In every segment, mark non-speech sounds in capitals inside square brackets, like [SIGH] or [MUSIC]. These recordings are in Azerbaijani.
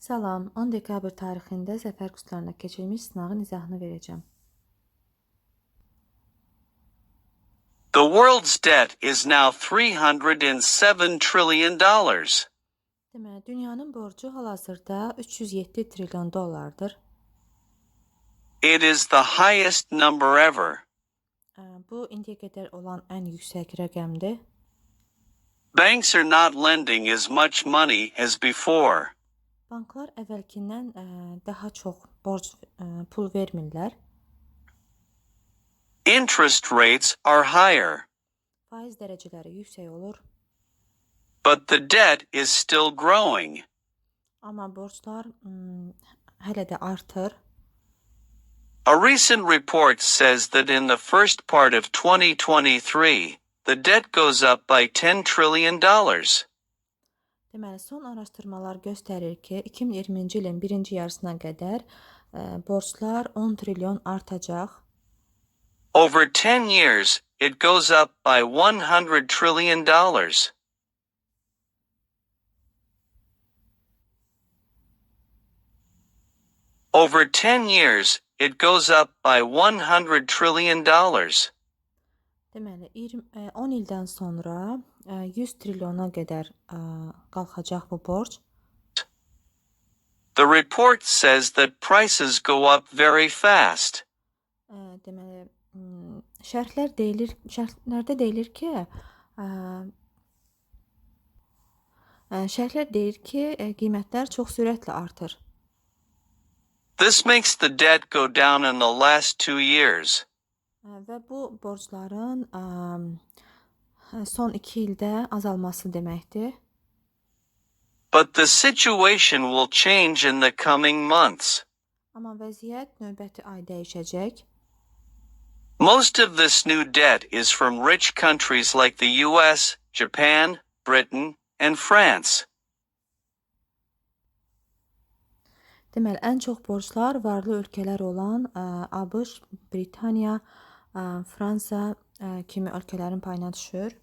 Salam, 10 dekabr tarixində zəfər qurslarına keçirilmiş sınağın izahını verəcəm. The world's debt is now $307 trillion. Deməli, dünyanın borcu hal-hazırda 307 trilyon dollardır. It is the highest number ever. Bu indiyə qədər olan ən yüksək rəqəmdir. Banks are not lending as much money as before. Banklar əvvəlkindən ə, daha çox borc ə, pul vermirlər. Interest rates are higher, Faiz dərəcələri yüksək olur, but the debt is still growing. amma borclar ım, hələ də artır. A recent report says that in the first part of 2023, the debt goes up by $10 trillion. Deməli, son araşdırmalar göstərir ki, 2020-ci ilin birinci yarısına qədər ə, borclar 10 trilyon artacaq. Over 10 years, it goes up by $100 trillion. Over 10 years, it goes up by $100 trillion. Deməli, 20, ə, 10 ildən sonra 100 trilyona qədər qalxacaq bu borc. The report says that prices go up very fast. Deməli, şərhlər deyilir, şərhlərdə deyilir ki, şərhlər deyir ki, qiymətlər çox sürətlə artır. This makes the debt go down in the last two years. Və bu borcların ə, son 2 ildə azalması deməkdir. But the situation will change in the coming months. Amma vəziyyət növbəti ay dəyişəcək. Most of this new debt is from rich countries like the US, Japan, Britain, and France. Deməli, ən çox borclar varlı ölkələr olan ə, ABŞ, Britaniya, ə, Fransa kimi ölkələrin payına düşür.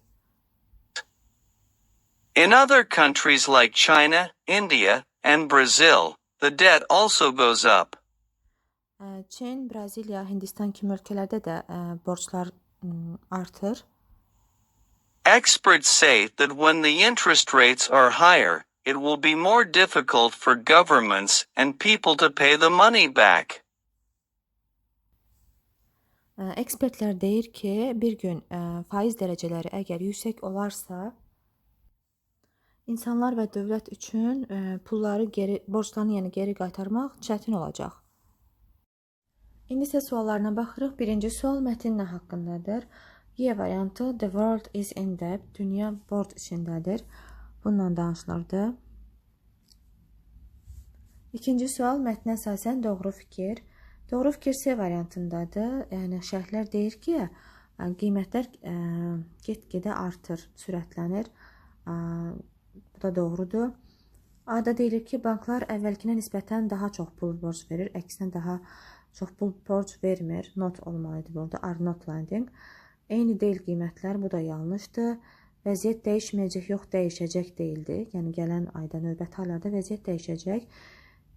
In other countries like China, India, and Brazil, the debt also goes up. Çin, Braziliya, Hindistan kimi ölkələrdə də ə, borclar artır. Experts say that when the interest rates are higher, it will be more difficult for governments and people to pay the money back. Ekspertlər deyir ki, bir gün faiz dərəcələri əgər yüksək olarsa, insanlar və dövlət üçün pulları geri, borclarını yəni geri qaytarmaq çətin olacaq. İndi isə suallarına baxırıq. Birinci sual mətn nə haqqındadır? Y variantı The world is in debt. Dünya borc içindədir. Bununla danışılırdı. İkinci sual mətnə əsasən doğru fikir. Doğru fikir C variantındadır. Yəni şərhlər deyir ki, qiymətlər get-gedə artır, sürətlənir. Bu da doğrudur. A-da deyilir ki, banklar əvvəlkinə nisbətən daha çox pul borc verir, əksinə daha çox pul borc vermir. Not olmalı idi burada. Are not lending. Eyni deyil qiymətlər, bu da yanlışdır. Vəziyyət dəyişməyəcək, yox dəyişəcək deyildi. Yəni gələn ayda növbəti aylarda vəziyyət dəyişəcək.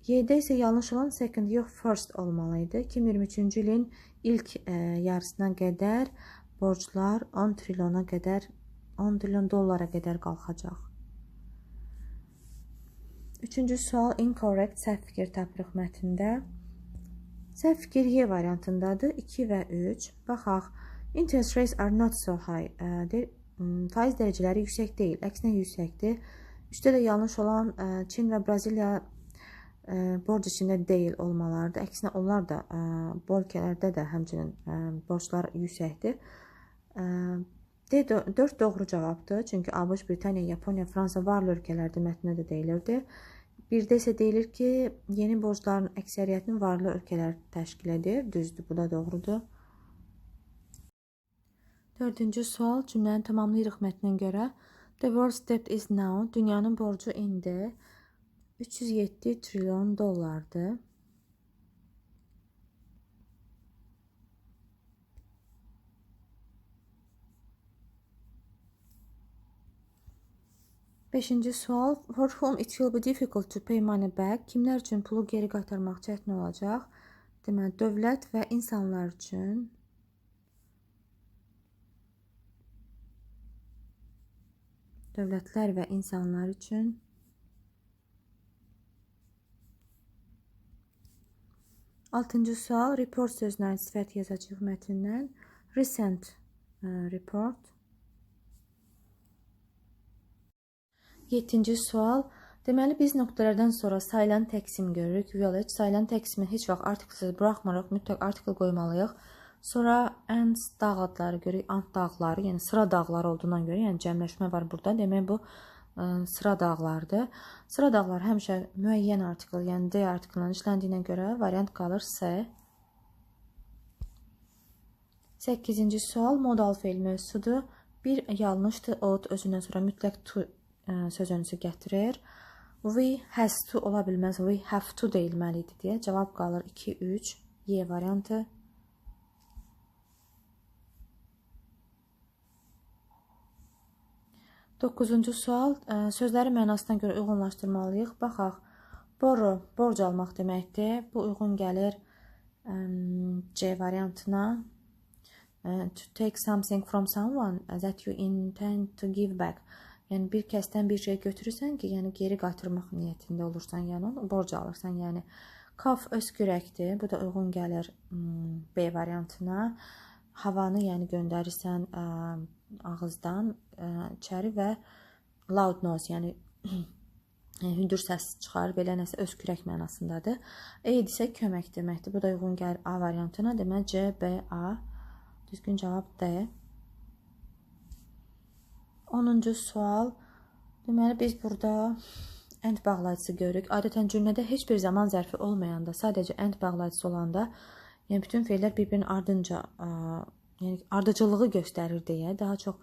Y-də isə yanlış olan second yox first olmalı idi. 2023-cü ilin ilk ə, yarısına qədər borclar 10 trilyona qədər 10 trilyon dollara qədər qalxacaq. Üçüncü sual incorrect səhv fikir tapırıq mətndə. Səhv fikir Y variantındadır. 2 və 3. Baxaq. Interest rates are not so high. Ə, m, faiz dərəcələri yüksək deyil, əksinə yüksəkdir. Üstdə də yanlış olan ə, Çin və Braziliya borc içində deyil olmalarıdır. Əksinə onlar da bu ölkələrdə də həmçinin borclar yüksəkdir. D 4 doğru cavabdır. Çünki ABŞ, Britaniya, Yaponiya, Fransa varlı ölkələrdir mətndə də deyilirdi. Birdə isə deyilir ki, yeni borcların əksəriyyətini varlı ölkələr təşkil edir. Düzdür, bu da doğrudur. Dördüncü sual cümləni tamamlayırıq mətnə görə. The world's debt is now. Dünyanın borcu indi 307 trilyon dollardır. 5-ci sual for whom it will be difficult to pay money back? Kimlər üçün pulu geri qaytarmaq çətin olacaq? Deməli, dövlət və insanlar üçün dövlətlər və insanlar üçün Altıncı sual report sözünə aid sifət yazacağıq mətndən. Recent ə, report. Yeddinci sual. Deməli biz nöqtələrdən sonra sayılan təqsim görürük. Village sayılan təqsimi heç vaxt artiklsız buraxmırıq. Mütləq artikl qoymalıyıq. Sonra and dağ adları görürük. Ant dağları, yəni sıra dağları olduğundan görə, yəni cəmləşmə var burada. Demək bu sıra dağlardır. Sıra dağlar həmişə müəyyən artikl, yəni D artiklından işləndiyinə görə variant qalır C. 8-ci sual modal fe'l mövzusudur. Bir yanlışdır. Od özündən sonra mütləq to ə, sözünüzü gətirir. We has to ola bilməz. We have to deyilməli idi deyə cavab qalır 2 3 Y variantı. Doqquzuncu sual ə, sözləri mənasına görə uyğunlaşdırmalıyıq. Baxaq. Borrow borc almaq deməkdir. Bu uyğun gəlir ə, C variantına. Ə, to take something from someone that you intend to give back. Yəni bir kəsdən bir şey götürürsən ki, yəni geri qaytarmaq niyyətində olursan, yəni onu borc alırsan, yəni kaf öskürəkdir. Bu da uyğun gəlir B variantına. Havanı yəni göndərirsən ağızdan ə, içəri və loud noise, [CLEARS THROAT] yəni hündür səs çıxarır, belə nəsə öskürək mənasındadır. Aid isə kömək deməkdir. Bu da uyğun gəlir A variantına. Demək C, B, A. Düzgün cavab D. 10-cu sual. Deməli biz burada end bağlayıcısı görürük. Adətən cümlədə heç bir zaman zərfi olmayanda, sadəcə end bağlayıcısı olanda, yəni bütün fe'lər bir-birinin ardınca, ə, yəni ardıcıllığı göstərir deyə daha çox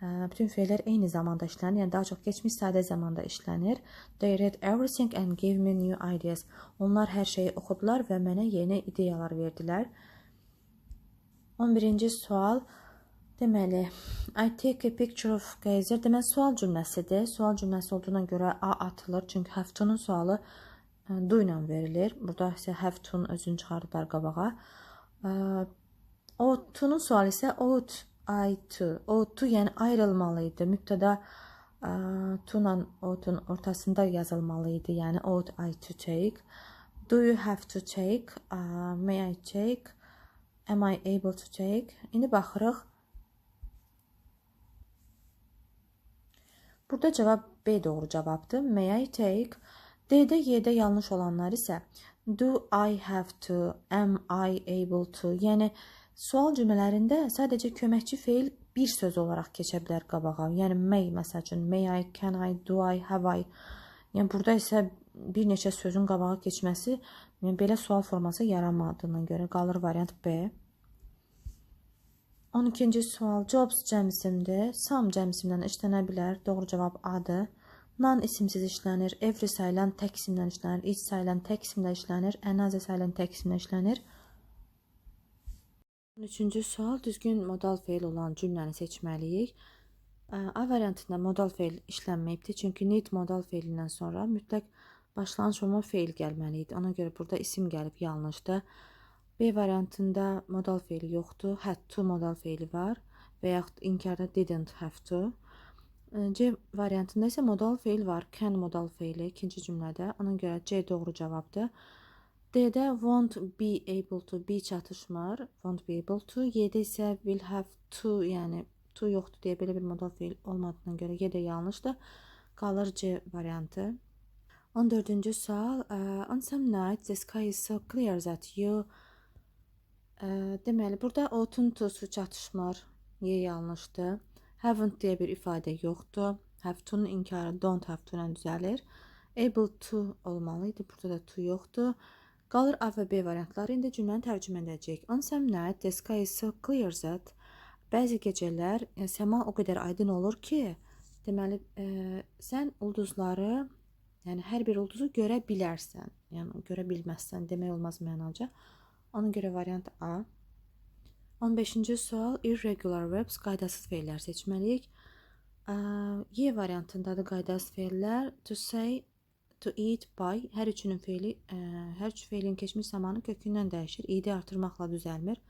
ə, bütün fe'lər eyni zamanda işlənir. Yəni daha çox keçmiş sadə zamanda işlənir. They read everything and gave me new ideas. Onlar hər şeyi oxudular və mənə yeni ideyalar verdilər. 11-ci sual. Deməli, I take a picture of geyser. Deməli, sual cümləsidir. Sual cümləsi olduğuna görə A atılır. Çünki have to-nun sualı ə, do ilə verilir. Burada isə have to-nun özünü çıxardıblar qabağa. Ə, O to-nun sualı isə ought I to. Ought to yəni ayrılmalı idi. Mübtəda ə, to-la ought-un ortasında yazılmalı idi. Yəni ought I to take. Do you have to take? Uh, may I take? Am I able to take? İndi baxırıq. Burada cavab B doğru cavabdır. May I take? D-də, yanlış olanlar isə do I have to, am I able to? Yəni sual cümlələrində sadəcə köməkçi feil bir söz olaraq keçə bilər qabağa. Yəni may məsəl üçün may I, can I, do I, have I. Yəni burada isə bir neçə sözün qabağa keçməsi, yəni belə sual forması yaramadığına görə qalır variant B. 12-ci sual jobs cəmsimdir. Some cəmsimdən işlənə bilər. Doğru cavab A-dır. Non isimsiz işlənir. Every sayılan tək isimlə işlənir. Each sayılan tək isimlə işlənir. Another sayılan tək isimlə işlənir. 13-cü sual düzgün modal feil olan cümləni seçməliyik. A variantında modal feil işlənməyibdir. Çünki need modal feilindən sonra mütləq başlanğıc forma feil gəlməli. Ona görə burada isim gəlib yanlışdır. B variantında modal feili yoxdur. Had to modal feili var və yaxud inkarda didn't have to. C variantında isə modal feil var. Can modal feili ikinci cümlədə. Ona görə C doğru cavabdır. D-də won't be able to be çatışmır. Won't be able to. Y-də isə will have to, yəni to yoxdur deyə belə bir modal feil olmadığına görə Y də yanlışdır. Qalır C variantı. 14-cü sual. On some nights the sky is so clear that you Deməli, burada ought to su çatışmır. Y yanlışdır. Haven't deyə bir ifadə yoxdur. Have to-nun inkarı don't have to ilə düzəlir. Able to olmalı idi. Burada da to yoxdur. Qalır A və B variantları. İndi cümləni tərcümə edəcəyik. On some night the sky is so clear that bəzi gecələr e, səma o qədər aydın olur ki, deməli, e, sən ulduzları, yəni hər bir ulduzu görə bilərsən. Yəni görə bilməzsən demək olmaz mənaca. Ona görə variant A. 15-ci sual irregular verbs qaydasız feillər seçməliyik. Ə, Y variantındadır qaydalı fe'llər. To say, to eat, buy hər üçünün fe'li, ə, hər üç fe'lin keçmiş zamanı kökündən dəyişir. İdi artırmaqla düzəlmir.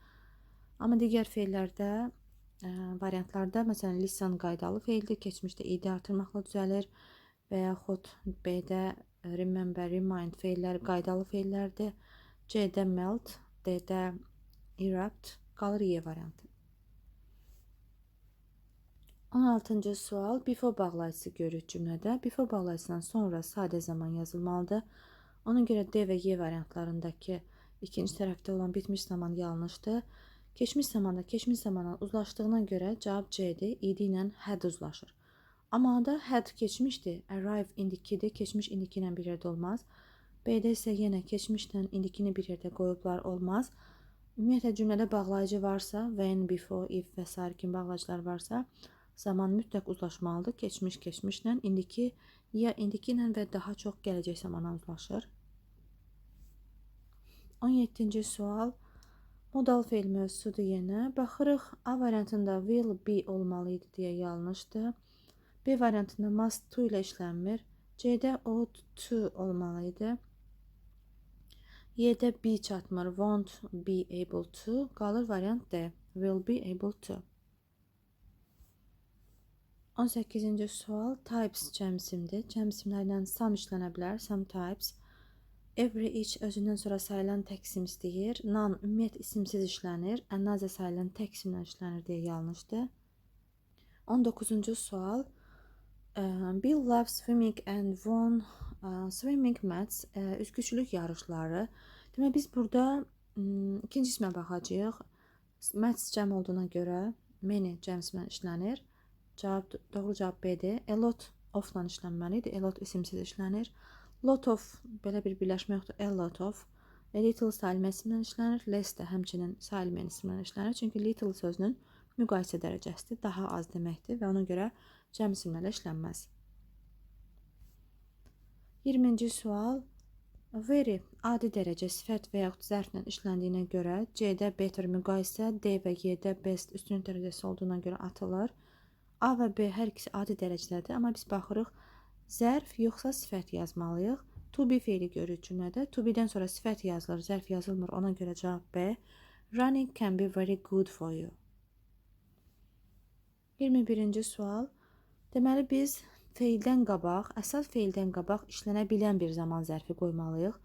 Amma digər fe'llərdə, ə, variantlarda məsələn listen qaydalı fe'ldir. Keçmişdə idi artırmaqla düzəlir və yaxud B-də remember, remind fe'lləri qaydalı fe'llərdir. C-də melt, D-də erupt qalır Y variantı. 16-cı sual before bağlayıcısı görürük cümlədə. Before bağlayıcısından sonra sadə zaman yazılmalıdır. Ona görə D və Y variantlarındakı ikinci tərəfdə olan bitmiş zaman yanlışdır. Keçmiş zamanda keçmiş zamanla uzlaşdığına görə cavab C-dir. İdi ilə had uzlaşır. Amma da had keçmişdir. Arrive indikidir. Keçmiş indiki ilə bir yerdə olmaz. B-də isə yenə keçmişlə indikini bir yerdə qoyublar olmaz. Ümumiyyətlə cümlədə bağlayıcı varsa, when, before, if və s. kimi bağlayıcılar varsa, zaman mütləq uzlaşmalıdır. Keçmiş keçmişlə, indiki ya indiki ilə və daha çox gələcək zamana uzlaşır. 17-ci sual modal fe'l mövzusudur yenə. Baxırıq A variantında will be olmalı idi deyə yanlışdır. B variantında must to ilə işlənmir. C-də ought to olmalı idi. Y-də be çatmır. Won't be able to. Qalır variant D. Will be able to. 18-ci sual types cəmsimdir. Cəmsimlərlə some işlənə bilər. Some types. Every each özündən sonra sayılan təksim istəyir. None ümumiyyət isimsiz işlənir. Another sayılan təksimlə işlənir deyə yanlışdır. 19-cu sual. Bill loves swimming and won swimming match üzgüçülük yarışları. Demək biz burada ikinci ismə baxacağıq. Match cəm olduğuna görə many cəmsimlə işlənir. Cavab doğru cavab B-dir. A lot of-la işlənməlidir. A lot isimsiz işlənir. Lot of belə bir birləşmə yoxdur. A lot of. A little sayılma isimlə işlənir. Less də həmçinin sayılmayan isimlə işlənir. Çünki little sözünün müqayisə dərəcəsidir. Daha az deməkdir və ona görə cəm isimlərlə işlənməz. 20-ci sual. Very adi dərəcə sifət və yaxud zərflə işləndiyinə görə C-də better müqayisə, D və Y-də best üstünlük dərəcəsi olduğuna görə atılır. A və B hər ikisi adi dərəcədədir, amma biz baxırıq zərf yoxsa sifət yazmalıyıq. To be feili görürük cümlədə. To be-dən sonra sifət yazılır, zərf yazılmır. Ona görə cavab B. Running can be very good for you. 21-ci sual. Deməli biz feildən qabaq, əsas feildən qabaq işlənə bilən bir zaman zərfi qoymalıyıq.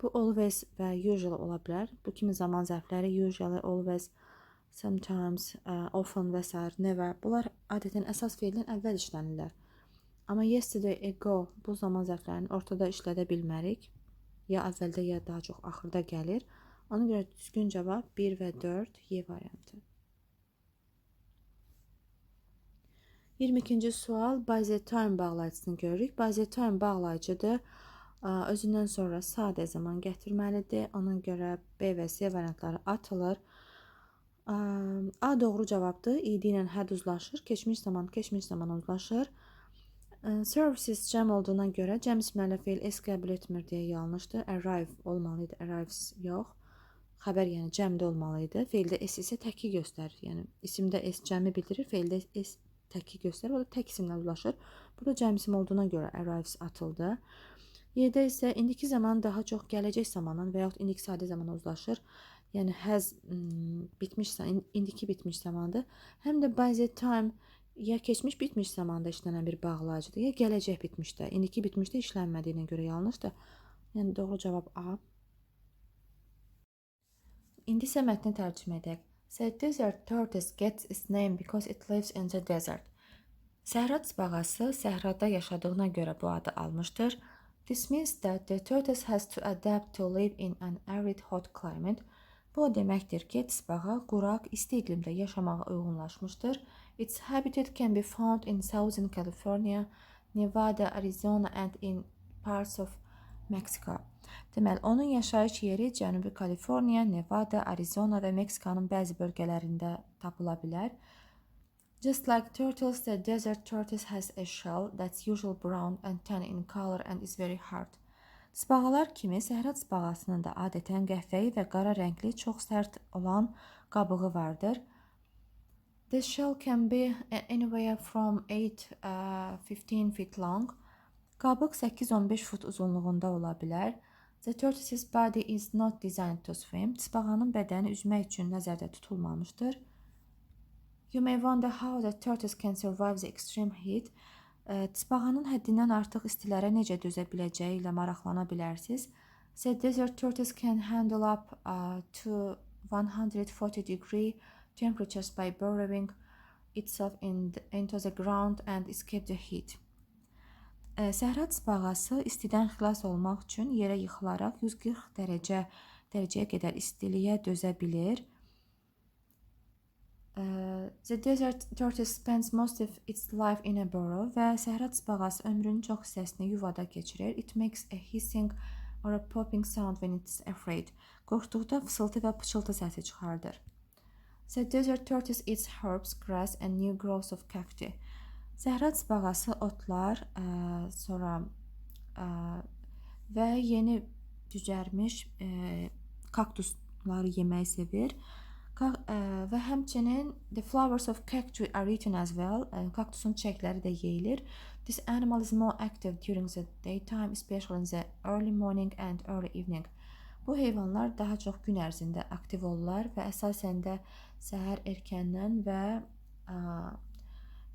Bu always və usually ola bilər. Bu kimi zaman zərfləri usually, always, sometimes, uh, often və s. never. Bunlar adətən əsas feildən əvvəl işlənirlər. Amma yesterday, ago bu zaman zərflərini ortada işlədə bilmərik. Ya əvvəldə, ya daha çox axırda gəlir. Ona görə düzgün cavab 1 və 4 Y variantı. 22-ci sual by the time bağlayıcısını görürük. By the time bağlayıcıdır. Özündən sonra sadə zaman gətirməlidir. Ona görə B və C variantları atılır. A doğru cavabdır. İdi ilə had uzlaşır. Keçmiş zaman keçmiş zaman uzlaşır. Services cəm olduğuna görə cəm ismlərlə feil s qəbul etmir deyə yanlışdır. Arrive olmalı idi. Arrives yox. Xəbər yəni cəmdə olmalı idi. Feildə s isə təki göstərir. Yəni isimdə s cəmi bildirir, feildə s təki göstərir. O da tək isimlə uzlaşır. Burada cəm isim olduğuna görə arrives atıldı. Y-də isə indiki zaman daha çox gələcək zamandan və yaxud indiki sadə zamana uzlaşır yəni has bitmiş indiki bitmiş zamandır. Həm də by the time ya keçmiş bitmiş zamanda işlənən bir bağlayıcıdır, ya gələcək bitmişdə. İndiki bitmişdə işlənmədiyinə görə yanlışdır. Yəni doğru cavab A. İndi isə mətni tərcümə edək. The desert tortoise gets its name because it lives in the desert. Səhra tısbağası səhrada yaşadığına görə bu adı almışdır. This means that the tortoise has to adapt to live in an arid hot climate. Bu o deməkdir ki, tısbağa quraq, isti iqlimdə yaşamağa uyğunlaşmışdır. Its habitat can be found in southern California, Nevada, Arizona and in parts of Mexico. Deməli, onun yaşayış yeri Cənubi Kaliforniya, Nevada, Arizona və Meksikanın bəzi bölgələrində tapıla bilər. Just like turtles, the desert tortoise has a shell that's usually brown and tan in color and is very hard. Sbağalar kimi səhra sbağasının da adətən qəhvəyi və qara rəngli çox sərt olan qabığı vardır. The shell can be anywhere from 8-15 feet long. Qabıq 8-15 fut uzunluğunda ola bilər. The tortoise's body is not designed to swim. Tısbağanın bədəni üzmək üçün nəzərdə tutulmamışdır. You may wonder how the tortoise can survive the extreme heat. Tısbağanın həddindən artıq istilərə necə dözə biləcəyi ilə maraqlana bilərsiniz. The desert tortoise can handle up uh, to 140 degree temperatures by burrowing itself in the, into the ground and escape the heat. Səhra tısbağası istidən xilas olmaq üçün yerə yıxılaraq 140 dərəcə dərəcəyə qədər istiliyə dözə bilir. The desert tortoise spends most of its life in a burrow və səhra tısbağası ömrünün çox hissəsini yuvada keçirir. It makes a hissing or a popping sound when it's afraid. Qorxduqda fısıltı və pıçıltı səsi çıxardır. The desert tortoise eats herbs, grass and new growths of cacti. Səhra tısbağası otlar, ə, sonra ə, və yeni cücərmiş ə, kaktusları yeməyi sevir. Ə, və həmçinin the flowers of cactus are eaten as well. Ə, kaktusun çiçəkləri də yeyilir. This animal is more active during the daytime, especially in the early morning and early evening. Bu heyvanlar daha çox gün ərzində aktiv olurlar və əsasən də səhər erkəndən və ə,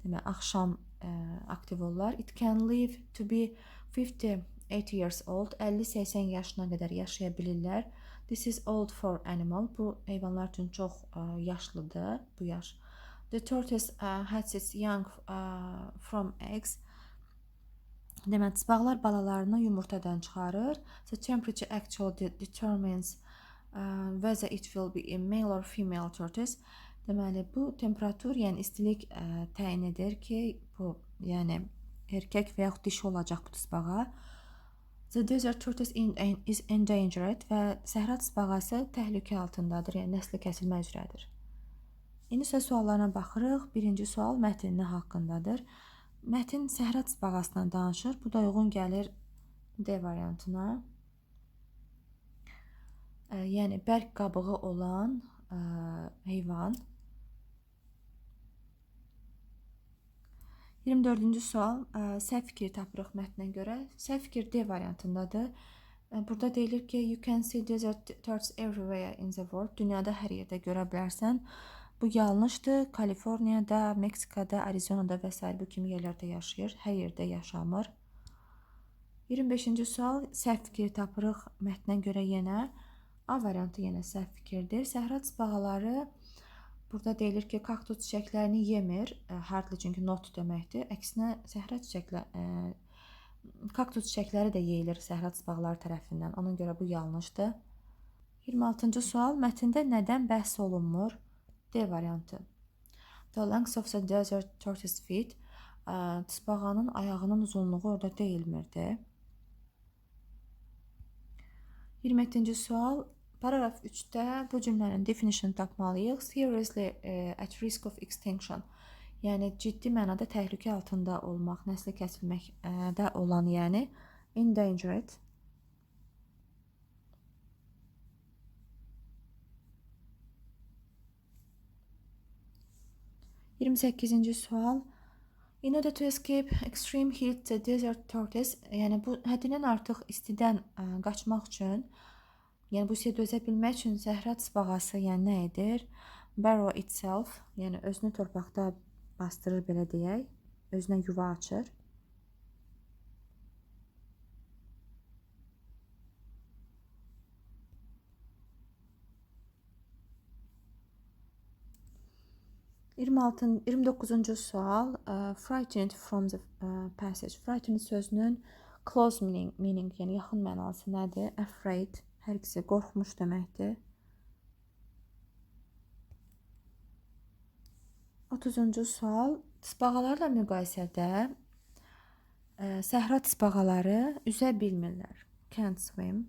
demə axşam ə, aktiv olurlar. It can live to be 50 80 years old, 50-80 yaşına qədər yaşaya bilirlər. This is old for animal. Bu heyvanlar üçün çox ə, yaşlıdır bu yaş. The tortoise uh, hatches its young uh, from eggs. Deməli, tısbağlar balalarını yumurtadan çıxarır. The temperature actually de- determines uh, whether it will be a male or female tortoise. Deməli, bu temperatur, yəni istilik ə, təyin edir ki, bu, yəni erkək və yaxud dişi olacaq bu tısbağa. The desert tortoise in, in, is endangered və səhra tısbağası təhlükə altındadır, yəni nəsli kəsilmə üzrədir. İndi isə suallarına baxırıq. Birinci sual mətnin nə haqqındadır? Mətn səhra tısbağasından danışır. Bu da uyğun gəlir D variantına. Ə, yəni bərk qabığı olan ə, heyvan. 24-cü sual, səhv fikir tapırıq mətnə görə. Səhv fikir D variantındadır. Burada deyilir ki, you can see desert turtles everywhere in the world. Dünyada hər yerdə görə bilərsən. Bu yanlışdır. Kaliforniyada, Meksikada, Arizonada və s. bu kimi yerlərdə yaşayır. Hər yerdə yaşamır. 25-ci sual səhv fikir tapırıq mətnə görə yenə. A variantı yenə səhv fikirdir. Səhra tısbağaları burada deyilir ki, kaktus çiçəklərini yemir. Ə, Hardly çünki not deməkdir. Əksinə səhra çiçəklər ə, kaktus çiçəkləri də yeyilir səhra tısbağaları tərəfindən. Ona görə bu yanlışdır. 26-cı sual mətndə nədən bəhs olunmur? D variantı. The length of the desert tortoise feet. Tısbağanın ayağının uzunluğu orada deyilmirdi. 27-ci sual. Paragraf 3-də bu cümlənin definition tapmalıyıq. Seriously eh, at risk of extinction. Yəni ciddi mənada təhlükə altında olmaq, nəsli kəsilməkdə olan, yəni endangered. Yirmi səkkizinci sual. In order to escape extreme heat, the desert tortoise, yəni bu həddindən artıq istidən ə, qaçmaq üçün, yəni bu istiyə dözə bilmək üçün səhra tısbağası, yəni nə edir? Burrow itself, yəni özünü torpaqda bastırır belə deyək, özünə yuva açır. Iyirmi altı, 29-cu sual. Uh, frightened from the uh, passage. Frightened sözünün close meaning, meaning yəni yaxın mənası nədir? Afraid, hər ikisi qorxmuş deməkdir. 30-cu sual. Tısbağalarla müqayisədə ə, səhra tısbağaları üzə bilmirlər. Can't swim.